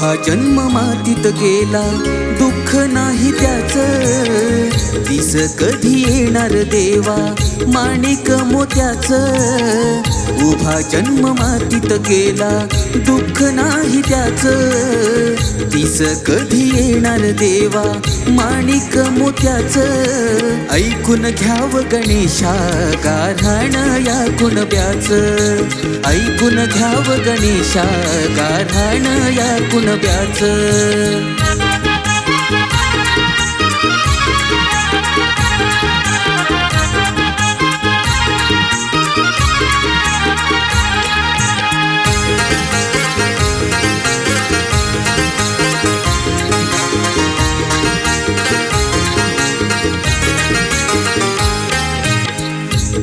हा जन्म मातीत गेला. दुःख नाही त्याच. दिस कधी येणार देवा? माणिक मोत्याचं. उभा जन्म मातीत गेला दुःख नाही त्याच. तिस कधी येणार देवा? माणिक मोत्याच. ऐकून घ्याव गणेशा गारहाण या कुणब्याच ऐकून घ्याव गणेशा गारहाण या कुणब्याच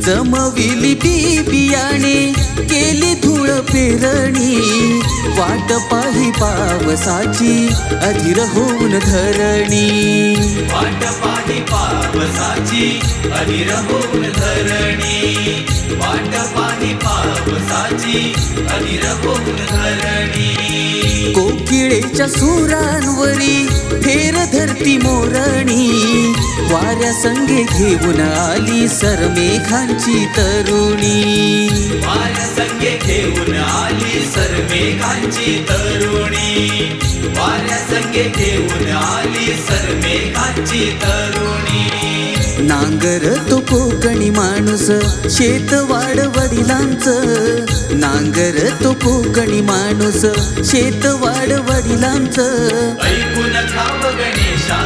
जमविली बी बियाणे केली धूळ पेरणी वाट पाही पावसाची अधीर होऊन धरणी. वाट पाही पावसाची अधीर होऊन धरणी. वाट पाही पावसाची अधीर होऊन धरणी. कोकिळेच्या सुरांवरी फेर धरती मोरणी. वाऱ्या संगे घेऊन आली सरमेघांची तरुणी. वाऱ्या संगे घेऊन आली सरमेघांची तरुणी. वाऱ्या संगे घेऊन आली सरमेघांची तरुणी. नांगर तो कोकणी माणूस शेत वाढ वडिलांचं. सागर तो कोकणी माणूस शेत वाड वडिलांच. ऐकून गणेशा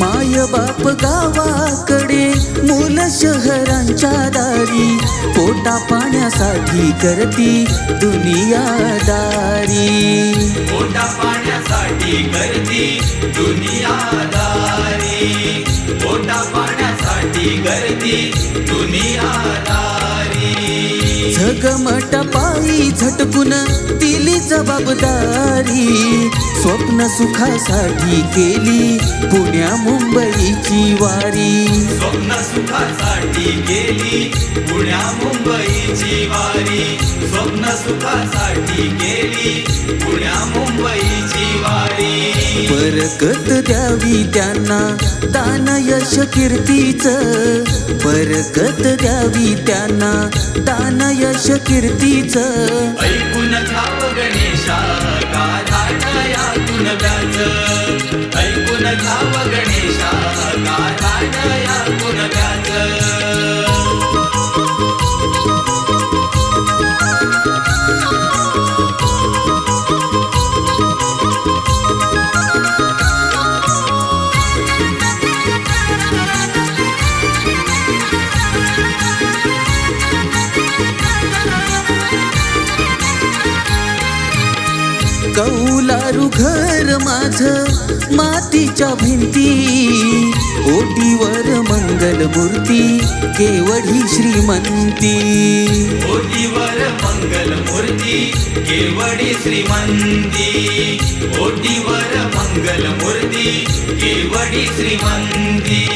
माय बाप गावाकडे मुल शहरांच्या दारी पोटा पाण्यासाठी करती दुनियादारी पोटा पाण्यासाठी करती दुनियादारी पोटा पाण्यासाठी करती दुनियादारी झगमट पायी झटकून दिली जबाबदारी. स्वप्न सुखासाठी केली पुण्या मुंबईची वारी. स्वप्न सुखासाठी केली पुण्या मुंबईची वारी. स्वप्न सुखासाठी केली पुण्या मुंबईची बरकत द्यावी त्यांना. दान यश कीर्तीच. बरकत द्यावी त्यांना. दान यश कीर्तीच. ऐकून खाव गणेशा गाधाण व्याज ऐकून खाव गणेशा गाधाण व्याज कौलारू घर माझ मातीच्या भिंती. ओटीवर मंगल मूर्ती केवढी श्रीमंती. ओटीवर मंगल मूर्ती केवडी श्रीमंती. ओटीवर मंगल मूर्ती केवडी श्रीमंती.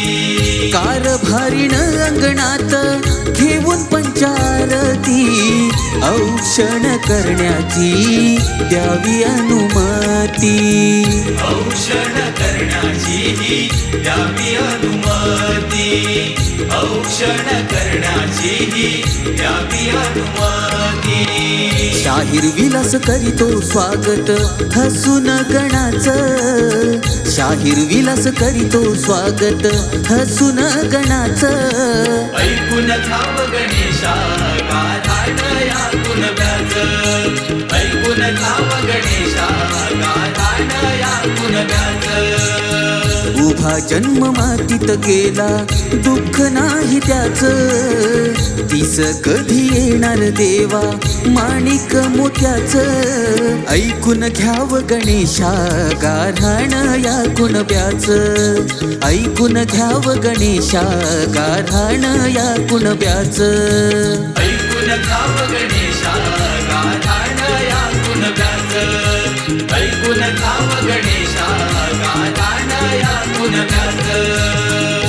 कारभारीण अंगणात घेऊन पंचारती. औक्षण करण्याची द्यावी अनुमती. औषण करण्याची द्यावी अनुमती. औषण करण्याची द्यावी अनुमती. शाहीर विलास करीतो स्वागत हसून गणाचं. शाहीर विलास करीतो स्वागत हसून गणाचं. ऐकून गणेशा हा जन्म मातीत गेला. दुःख नाही त्याच. तिस कधी येणार देवा? माणिक मोत्याच. ऐकून घ्याव गणेशा गाऱ्हाण या कुणब्याच ऐकून घ्याव गणेशा गाऱ्हाण या कुणब्याच ऐकून घ्याव गणेशा ऐकून काम गणेशा गाताना यातून गात